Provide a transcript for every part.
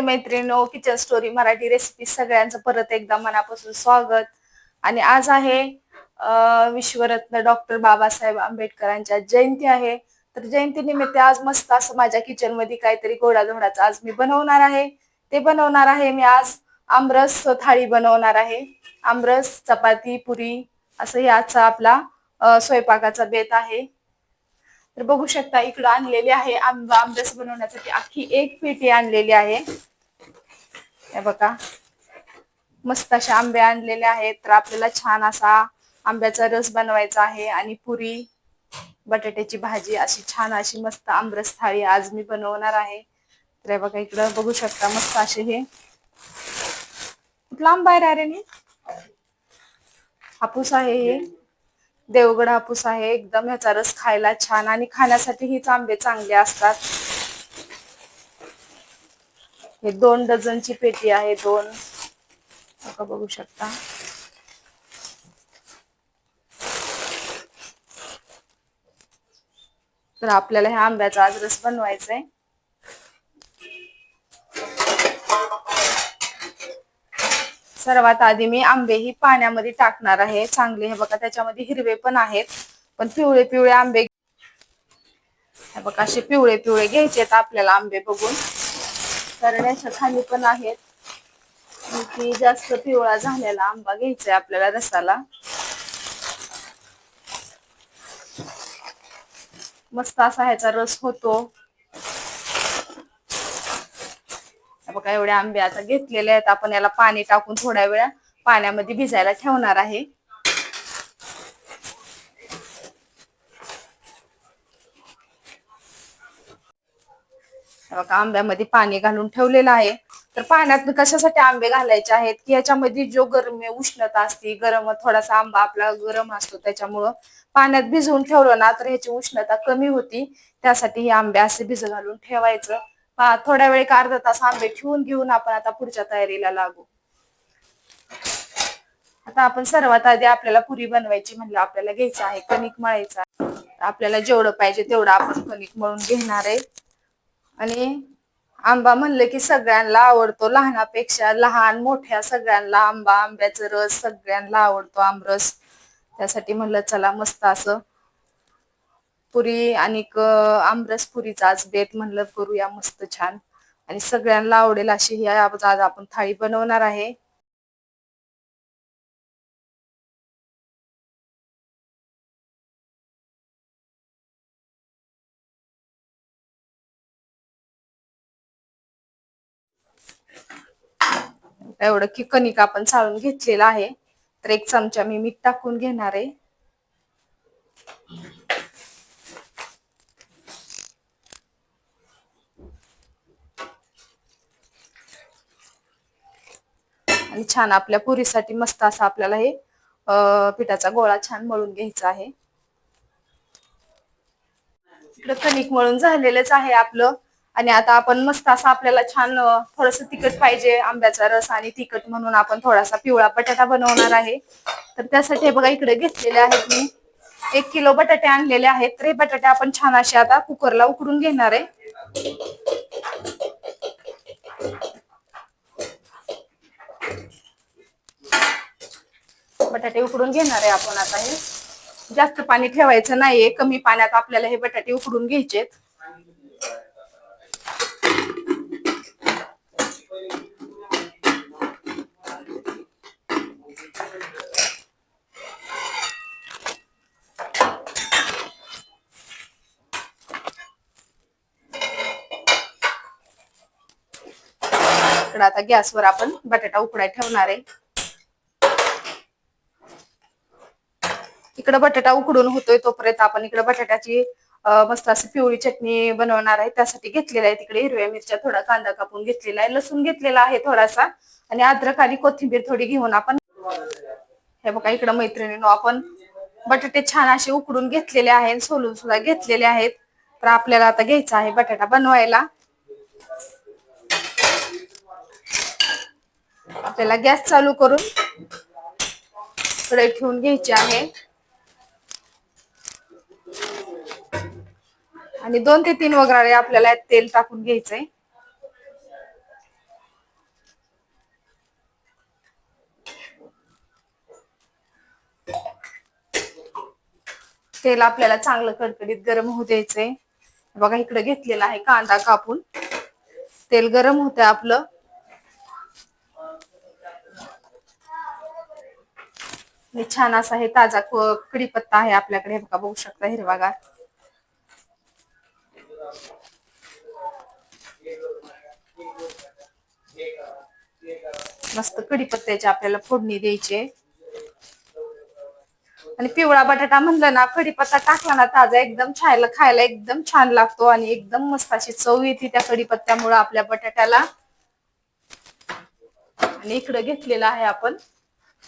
मैत्रिणीनो kitchen story Marathi recipe सगळ्यांचं परत एकदा मनापासून स्वागत. आणि आज आहे विश्वरत्न डॉक्टर बाबासाहेब आंबेडकरांच्या जयंती आहे. तर जयंती निमित्त आज मस्त असं माझ्या किचनमध्ये काहीतरी गोडाधोडाचं आज मी बनवणार आहे. ते बनवणार आहे मी आज आमरस थाळी बनवणार आहे. आमरस चपाती पुरी असं हे आजचा आपला स्वयंपाकाचा बेत आहे. तर बघू शकता इकडं आणलेली आहे आंबा आमरस बनवण्यासाठी अख्खी एक पेटी आणलेली आहे. बघा. मस्त असे आंबे आणलेले आहेत. तर आपल्याला छान असा आंब्याचा रस बनवायचा आहे आणि पुरी बटाट्याची भाजी अशी छान अशी मस्त आमरस थाळी आज मी बनवणार आहे. तर हे बघा इकडं बघू शकता मस्त असे हे. कुठला आंबा आहे रे हापूस आहे हे. देवगड हापूस आहे. एकदम ह्याचा रस खायला छान आणि खाण्यासाठी हीच आंबे चांगले असतात. हे दोन डझनची पेटी आहे दोन. बघू शकता. तर आपल्याला ह्या आंब्याचा आज रस बनवायचा आहे सर्वात आधी मी आंबे ही पाण्यामध्ये टाकणार आहे. चांगले हे बघा त्याच्यामध्ये हिरवे पण आहेत. पण पिवळे पिवळे आंबे हे बघा असे पिवळे पिवळे घ्यायचे आहेत आपल्याला आंबे बघून. कारण याच्या खाली पण आहेत. की जास्त पिवळा झालेला आंबा घ्यायचा आहे आपल्याला रसाला. मस्त असा ह्याचा रस होतो हे बघा एवढे आंबे आता घेतलेले आहेत. आपण याला पाणी टाकून थोड्या वेळा पाण्यामध्ये भिजायला ठेवणार आहे. बघा आंब्यामध्ये पाणी घालून ठेवलेलं आहे. तर पाण्यात कशासाठी आंबे घालायचे आहेत? की याच्यामध्ये जो गरम उष्णता असते गरम थोडासा आंबा आपला गरम असतो त्याच्यामुळं पाण्यात भिजवून ठेवलं ना तर ह्याची उष्णता कमी होती. त्यासाठी हे आंबे असे भिज घालून ठेवायचं. थोड्या वेळ एक अर्धा तास आंबे ठेवून घेऊन आपण आता पुढच्या तयारीला लागू. आता आपण सर्वात आधी आपल्याला पुरी बनवायची म्हणलं आपल्याला घ्यायचं आहे कणिक मळायचा आपल्याला जेवढं पाहिजे तेवढं आपण कणिक मळून घेणार आहे. आणि आंबा म्हणलं की सगळ्यांना आवडतो लहानापेक्षा लहान मोठ्या सगळ्यांना आंबा आंब्याचा रस सगळ्यांना आवडतो आमरस. त्यासाठी म्हणलं चला मस्त असं पुरी आणि आमरस पुरीचा आज बेत म्हणलं करूया मस्त छान. आणि सगळ्यांना आवडेल अशी ही आज आज आपण थाळी बनवणार आहे. एवढं की कणिक आपण चाळून घेतलेलं आहे. तर एक चमचा मी मीठ टाकून घेणार आहे. आणि छान आपल्या पुरीसाठी मस्त असं आपल्याला हे पिठाचा गोळा छान मळून घ्यायचा आहे. इकडं कणिक मळून झालेलंच आहे आपलं. आणि आता आपण मस्त असं आपल्याला छान थोडस तिखट पाहिजे आंब्याचा रस आणि तिखट म्हणून आपण थोडासा पिवळा बटाटा बनवणार आहे. तर त्यासाठी बघा इकडे घेतलेले आहेत मी. एक किलो बटाटे आणलेले आहेत. तर हे बटाटे आपण छान असे आता कुकरला उकडून घेणार आहे. बटाटे उकडून घेणार आहे आपण आता हे. जास्त पाणी ठेवायचं नाहीये कमी पाण्यात आपल्याला हे बटाटे उकडून घ्यायचेत. आता गॅसवर आपण बटाटा उकडाय ठेवणार आहे. इकडं बटाटा उकडून होतोय तोपर्यंत आपण इकडे बटाट्याची मस्त अशी पिवळी चटणी बनवणार आहे. त्यासाठी घेतलेला आहे तिकडे हिरव्या मिरच्या थोडा कांदा कापून घेतलेला आहे. लसूण घेतलेला आहे थोडासा आणि अद्रक आणि कोथिंबीर थोडी घेऊन आपण हे बघा इकडं मैत्रिणीनो आपण बटाटे छान असे उकडून घेतलेले आहेत सोलून सुद्धा घेतलेले आहेत. तर आपल्याला आता घ्यायचा आहे बटाटा बनवायला. आपल्याला गॅस चालू करून कढई ठेवून घ्यायची आहे. आणि दोन ते तीन वगैरे आपल्याला तेल टाकून घ्यायचंय. तेल आपल्याला चांगलं कडकडीत गरम होऊ द्यायचंय. बघा इकडे घेतलेला आहे कांदा कापून. तेल गरम होतं आपलं. छान असा हे ताजा कडीपत्ता आहे आपल्याकडे. बघू शकता हिरवागार. मस्त कढीपत्त्याची आपल्याला फोडणी द्यायची. आणि पिवळा बटाटा म्हणलं ना कढीपत्ता टाकला ना ताजा एकदम छायला खायला एकदम छान लागतो आणि एकदम मस्त अशी चव येते त्या कढीपत्त्यामुळे आपल्या बटाट्याला. आणि इकडं घेतलेलं आहे आपण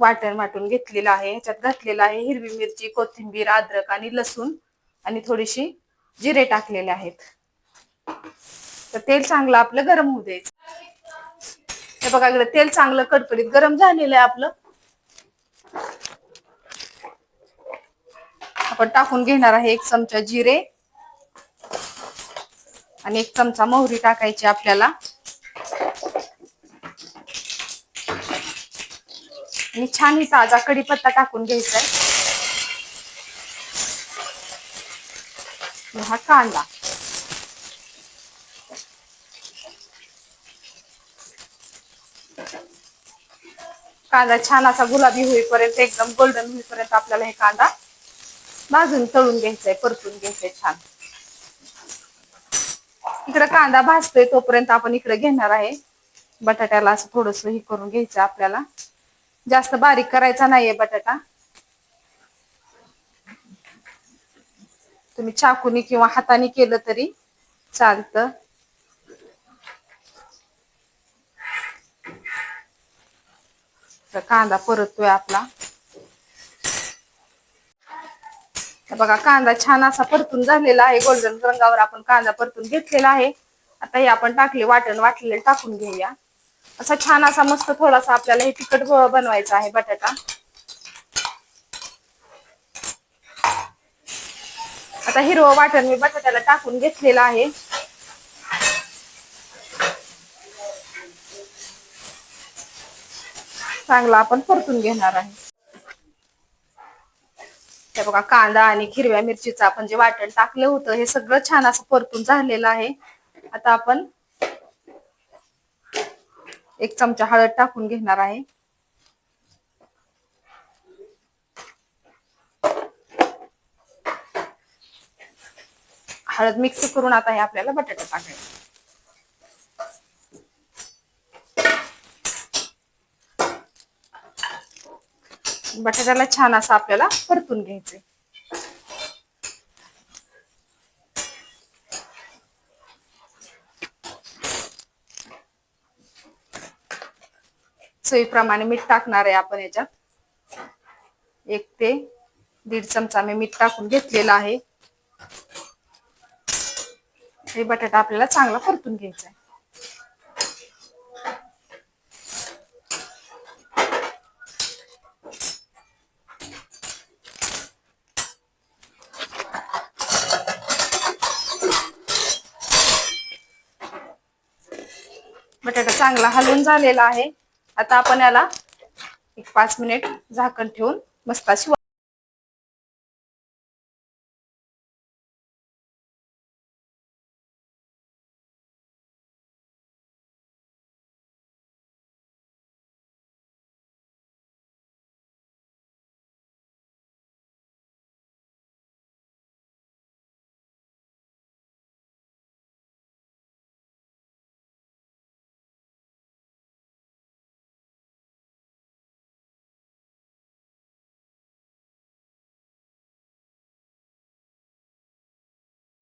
वाटण वाटून घेतलेलं आहे ह्याच्यात घातलेलं आहे हिरवी मिरची कोथिंबीर अद्रक आणि लसूण आणि थोडीशी जिरे टाकलेले आहेत. तर तेल चांगलं आपलं गरम होऊ द्यायचं. हे बघा इकडे तेल चांगलं कडकडीत गरम झालेलं आहे आपलं. आपण टाकून घेणार आहे एक चमचा जिरे आणि एक चमचा मोहरी टाकायची आपल्याला. आणि छान ही ताजा कढीपत्ता टाकून घ्यायचा आहे. हा कांदा कांदा छान असा गुलाबी होईपर्यंत एकदम गोल्डन होईपर्यंत आपल्याला हे कांदा भाजून तळून घ्यायचंय परतून घ्यायचंय छान. इकडे कांदा भाजतोय तोपर्यंत आपण इकडे घेणार आहे. बटाट्याला असं थोडस हे करून घ्यायचं आपल्याला. जास्त बारीक करायचा नाहीये बटाटा. तुम्ही चाकूने किंवा हाताने केलं तरी चालतं. तर कांदा परततोय आपला. बघा कांदा छान असा परतून झालेला आहे. गोल्डन रंगावर आपण कांदा परतून घेतलेला आहे. आता हे आपण टाकले वाटण वाटलेले टाकून घेऊया. असा छान असा मस्त थोडासा आपल्याला हे तिखट बनवायचा आहे बटाटा. आता हिरवं वाटण मी बटाट्याला टाकून घेतलेलं आहे. चांगला आपण परतून घेणार आहे. हे बघा कांदा आणि हिरव्या मिरचीचं आपण जे वाटण टाकलं होतं हे सगळं छान असं परतून झालेलं आहे. आता आपण एक चमचा हळद टाकून घेणार आहे. हळद मिक्स करून आता हे आपल्याला बटाटा टाकायचा बटाट्याला छान असं आपल्याला परतून घ्यायचंय. सोयीप्रमाणे मीठ टाकणार आहे आपण याच्यात. एक ते दीड चमचा मी मीठ टाकून घेतलेलं आहे. हे बटाटा आपल्याला चांगला परतून घ्यायचा आहे. बटाटा चांगला हलवून झालेला आहे. आता आपण याला एक पाच मिनिट झाकण ठेवून मस्ताशी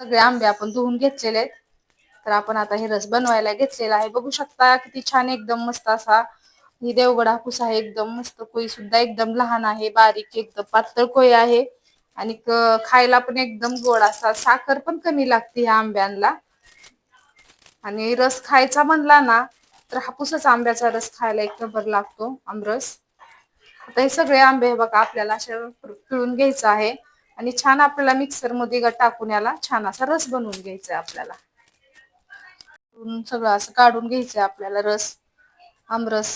सगळे आंबे आपण धुवून घेतलेले आहेत. तर आपण आता हे रस बनवायला घेतलेला आहे. बघू शकता किती छान एकदम मस्त असा ही देवगड हापूस आहे. एकदम मस्त कोई सुद्धा एकदम लहान आहे. बारीक एकदम पातळ कोई आहे. आणि खायला पण एकदम गोड असा साखर पण कमी लागते ह्या आंब्यांना. आणि रस खायचा म्हणला ना तर हापूसच आंब्याचा रस खायला एक नंबर लागतो आमरस. आता हे सगळे आंबे हे बघा आपल्याला असे पिळून घ्यायचं आहे. आणि छान आपल्याला मिक्सरमध्ये ग- टाकून याला छान असा रस बनवून घ्यायचा आपल्याला. सगळं असं काढून घ्यायचंय आपल्याला रस आमरस.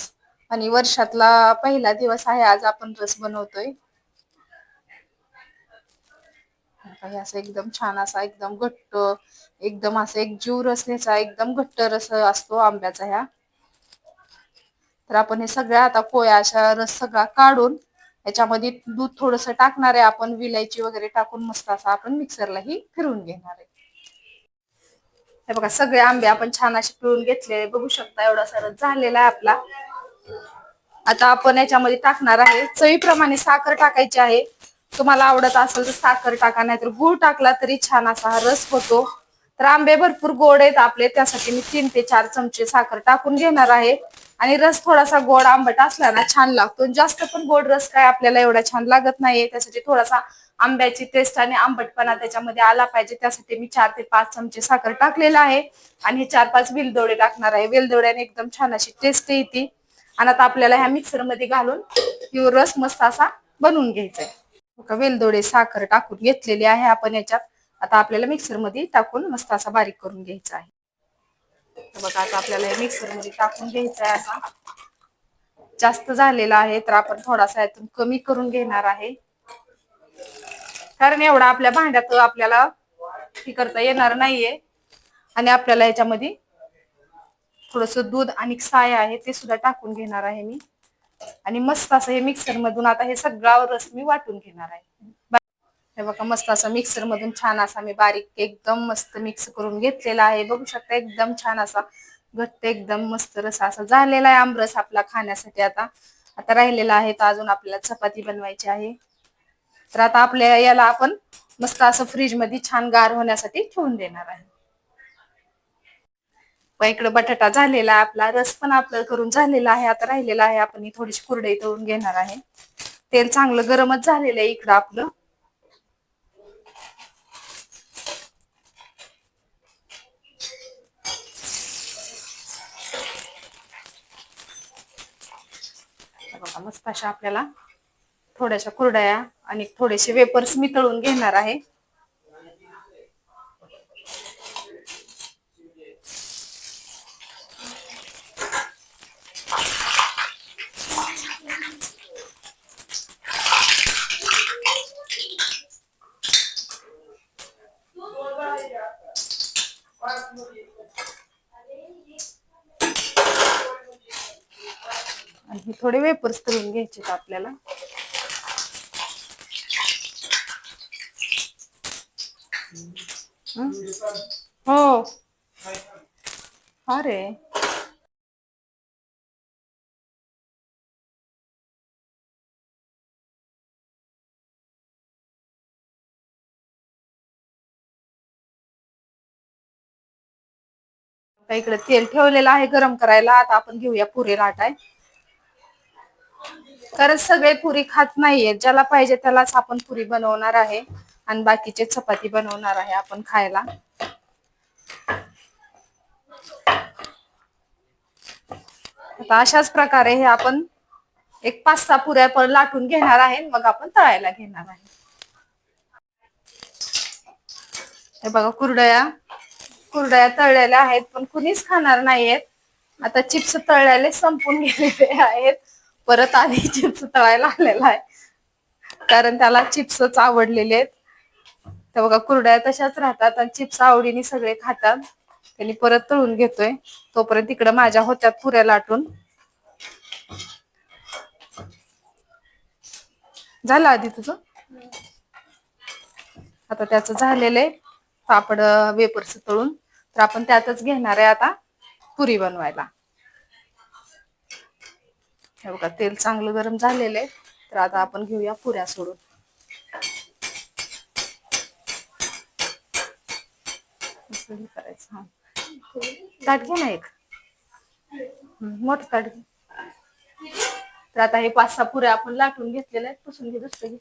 आणि वर्षातला पहिला दिवस आहे आज आपण रस बनवतोय. असं एकदम छान असा एकदम घट्ट एकदम असं एक जीव रसनेचा एकदम घट्ट रस असतो आंब्याचा ह्या. तर आपण हे सगळ्या आता कोया अशा रस सगळा काढून याच्यामध्ये दूध थोडस टाकणार आहे आपण विलायची वगैरे टाकून मस्त असा आपण मिक्सरलाही फिरवून घेणार आहे. हे बघा सगळे आंबे आपण छान असे पिळून घेतले बघू शकता एवढा सारा झालेला आहे आपला. आता आपण याच्यामध्ये टाकणार आहे. चवीप्रमाणे साखर टाकायची आहे. तुम्हाला आवडत असेल तर साखर टाका नाहीतर गुळ टाकला तरी छान असा हा रस होतो. तर आंबे भरपूर गोड आहेत आपले त्यासाठी मी तीन ते चार चमचे साखर टाकून घेणार आहे. आणि रस थोडासा गोड आंबट असला ना छान लागतो. जास्त पण गोड रस काय आपल्याला एवढा छान लागत नाहीये. त्यासाठी थोडासा आंब्याची टेस्ट आणि आंबटपणा त्याच्यामध्ये आला पाहिजे. त्यासाठी मी चार ते पाच चमचे साखर टाकलेला आहे. आणि हे चार पाच वेलदोडे टाकणार आहे. वेलदोड्याने एकदम छान अशी टेस्ट येते. आणि आता आपल्याला ह्या मिक्सरमध्ये घालून रस मस्त असा बनवून घ्यायचा आहे. वेलदोडे साखर टाकून घेतलेली आहे आपण याच्यात. आता आपल्याला मिक्सरमध्ये टाकून मस्त असा बारीक करून घ्यायचा आहे. बघा आता आपल्याला हे मिक्सरमध्ये म्हणजे टाकून घ्यायचा आहे असा जास्त झालेला आहे तर आपण थोडासा यातून कमी करून घेणार आहे. कारण एवढा आपल्या भांड्यात आपल्याला हे करता येणार नाहीये. आणि आपल्याला याच्यामध्ये थोडस दूध आणि साय आहे ते सुद्धा टाकून घेणार आहे मी. आणि मस्त असं हे मिक्सर मधून आता हे सगळा रस मी वाटून घेणार आहे. हे बघा मस्त असं मिक्सर मधून छान असा मी बारीक एकदम मस्त मिक्स करून घेतलेला आहे. बघू शकता एकदम छान असा घट्ट एकदम मस्त रस असा झालेला आहे आमरस आपला खाण्यासाठी आता. आता राहिलेला आहे तर अजून आपल्याला चपाती बनवायची आहे. तर आता आपल्या याला आपण मस्त असं फ्रीजमध्ये छान गार होण्यासाठी ठेवून देणार आहे. इकडे बटाटा झालेला आहे आपला रस पण आपलं करून झालेला आहे. आता राहिलेला आहे आपण ही थोडीशी कुरडई तळून घेणार आहे. तेल चांगलं गरमच झालेलं आहे इकडं आपलं. बघा मस्त अशा आपल्याला थोड्याशा कुरड्या आणि थोडेसे वेपर्स मी तळून घेणार आहे. थोडे वेपर्स तळून घ्यायचे आपल्याला. हो? अरे इकडे तेल ठेवलेलं आहे गरम करायला. आता आपण घेऊया पुरे लाटाय. कारण सगळे पुरी खात नाहीये ज्याला पाहिजे त्यालाच आपण पुरी बनवणार आहे. आणि बाकीचे चपाती बनवणार आहे आपण खायला. आता अशाच प्रकारे हे आपण एक पाच सहा पुऱ्या पण लाटून घेणार आहे. मग आपण तळायला घेणार आहे. हे बघा कुरडया. कुरडया तळलेल्या आहेत पण कुणीच खाणार नाहीयेत. आता चिप्स तळलेले संपून गेलेले आहेत. परत आधी चिप्स तळायला आलेला आहे. कारण त्याला चिप्सच आवडलेले आहेत. तर बघा कुरड्या तशाच राहतात आणि चिप्स आवडीने सगळे खातात. त्यांनी परत तळून घेतोय. तोपर्यंत इकडं माझ्या होत्यात पुऱ्या लाटून. झालं आधी तुझं? आता त्याचं झालेलं पापड वेपर्स तळून. तर आपण त्यातच घेणार आहे आता पुरी बनवायला. हे बघा तेल चांगलं गरम झालेलं आहे. तर आता आपण घेऊया पुऱ्या सोडून. करायचं हा. ताट घे ना एक. मोठ ताट घे. तर आता हे पाच सहा पुऱ्या आपण लाटून घेतलेल्या आहेत. पुसून घे दुसरं घे.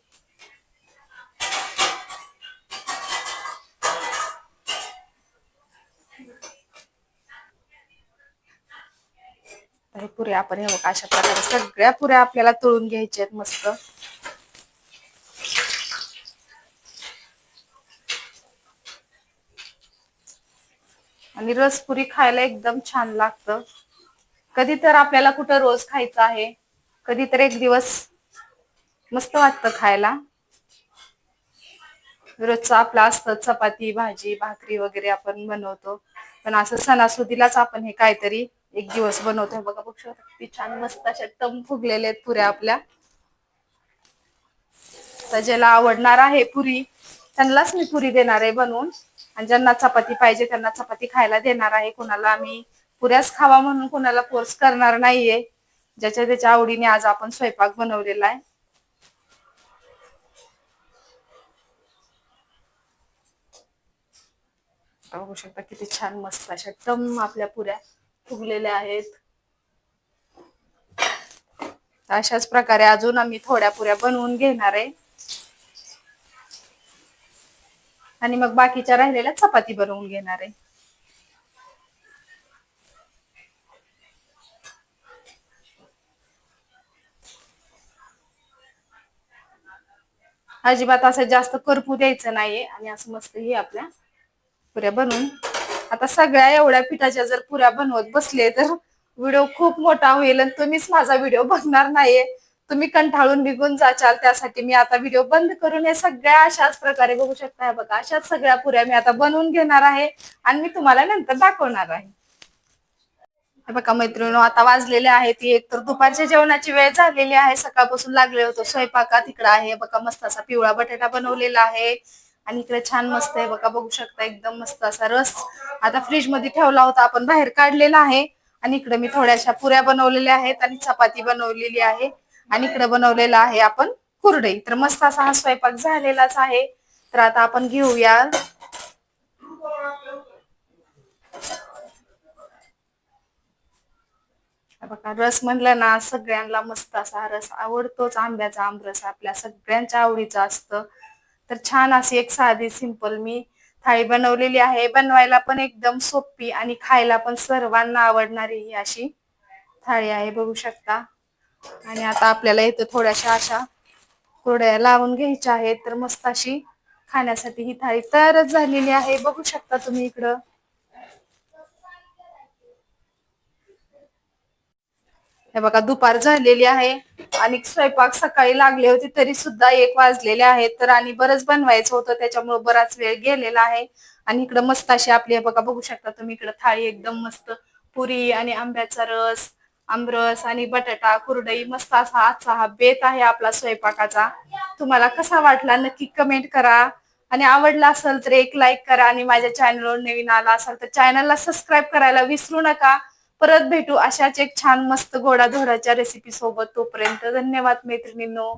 हे पुऱ्या आपण हे बघा अशा प्रकारे सगळ्या पुऱ्या आपल्याला तळून घ्यायच्या आहेत मस्त. आणि रसपुरी खायला एकदम छान लागतं. कधी तर आपल्याला कुठं रोज खायचं आहे कधी तर एक दिवस मस्त वाटतं खायला. रोजचं आपलं असतं चपाती भाजी भाकरी वगैरे आपण बनवतो. पण असं सणासुदीलाच आपण हे काहीतरी एक दिवस बनवतोय बघा बघ शकता किती छान मस्त अशा टम फुगलेल्या आहेत पुऱ्या आपल्या. तर ज्याला आवडणार आहे पुरी त्यांनाच मी पुरी देणार आहे बनवून. आणि ज्यांना चपाती पाहिजे त्यांना चपाती खायला देणार आहे. कोणाला आम्ही पुऱ्याच खावा म्हणून कोणाला फोर्स करणार नाहीये. ज्याच्या त्याच्या आवडीने आज आपण स्वयंपाक बनवलेला आहे. बघू शकता किती छान मस्त अशा टम आपल्या पुऱ्या. फुगलेल्या आहेत. अशाच प्रकारे अजून आम्ही थोड्या पुऱ्या बनवून घेणार आहे. आणि मग बाकीच्या राहिलेल्या चपाती बनवून घेणार आहे. अजिबात असं जास्त करपू द्यायचं नाहीये. आणि असं मस्त ही आपल्या पुऱ्या बनवून आता सगळ्या एवढ्या पिठाच्या जर पुऱ्या बनवत बसले तर व्हिडिओ खूप मोठा होईल आणि तुम्हीच माझा व्हिडिओ बघणार नाहीये. तुम्ही कंटाळून निघून जाचाल त्यासाठी मी आता व्हिडिओ बंद करून हे सगळ्या अशाच प्रकारे बघू शकता बघा. अशाच सगळ्या पुऱ्या मी आता बनवून घेणार आहे आणि मी तुम्हाला नंतर दाखवणार आहे. बघा मैत्रिणी आता वाजलेले आहेत. एक तर दुपारच्या जेवणाची वेळ झालेली आहे. सकाळपासून लागले होतो स्वयंपाकात. इकडं आहे बघा मस्त असा पिवळा बटाटा बनवलेला आहे. आणि इकडे छान मस्त आहे बघा बघू शकता एकदम मस्त असा रस. आता फ्रीजमध्ये ठेवला होता आपण बाहेर काढलेला आहे. आणि इकडे मी थोड्याशा पुऱ्या बनवलेल्या आहेत आणि चपाती बनवलेली आहे. आणि इकडे बनवलेला आहे आपण कुरडई. तर मस्त असा हा स्वयंपाक झालेलाच आहे. तर आता आपण घेऊया. बघा रस म्हणलं ना सगळ्यांना मस्त असा रस आवडतोच. आंब्याचा आमरस आपल्या सगळ्यांच्या आवडीचा असतं. तर छान अशी एक साधी सिंपल मी थाळी बनवलेली आहे. बनवायला पण एकदम सोपी आणि खायला पण सर्वांना आवडणारी ही अशी थाळी आहे बघू शकता. आणि आता आपल्याला इथं थोड्याशा अशा कुरड्या लावून घ्यायच्या आहेत. तर मस्त अशी खाण्यासाठी ही थाळी तयारच झालेली आहे. बघू शकता तुम्ही इकडं. हे बघा दुपार झालेली आहे. आणि स्वयंपाक सकाळी लागले होते तरी सुद्धा एक वाजलेले आहेत. तर आणि बरंच बनवायचं होतं त्याच्यामुळे बराच वेळ गेलेला आहे. आणि इकडं मस्त अशी आपली हे बघा बघू शकता तुम्ही इकडं थाळी एकदम मस्त पुरी आणि आंब्याचा रस आमरस आणि बटाटा कुरडई मस्त असा आजचा हा बेत आहे आपला स्वयंपाकाचा. तुम्हाला कसा वाटला नक्की कमेंट करा. आणि आवडला असेल तर एक लाईक करा आणि माझ्या चॅनलवर नवीन आला असाल तर चॅनलला सबस्क्राईब करायला विसरू नका. परत भेटू अशाच एक छान मस्त गोडाधोडाच्या रेसिपी सोबत. तोपर्यंत धन्यवाद मैत्रिणींनो.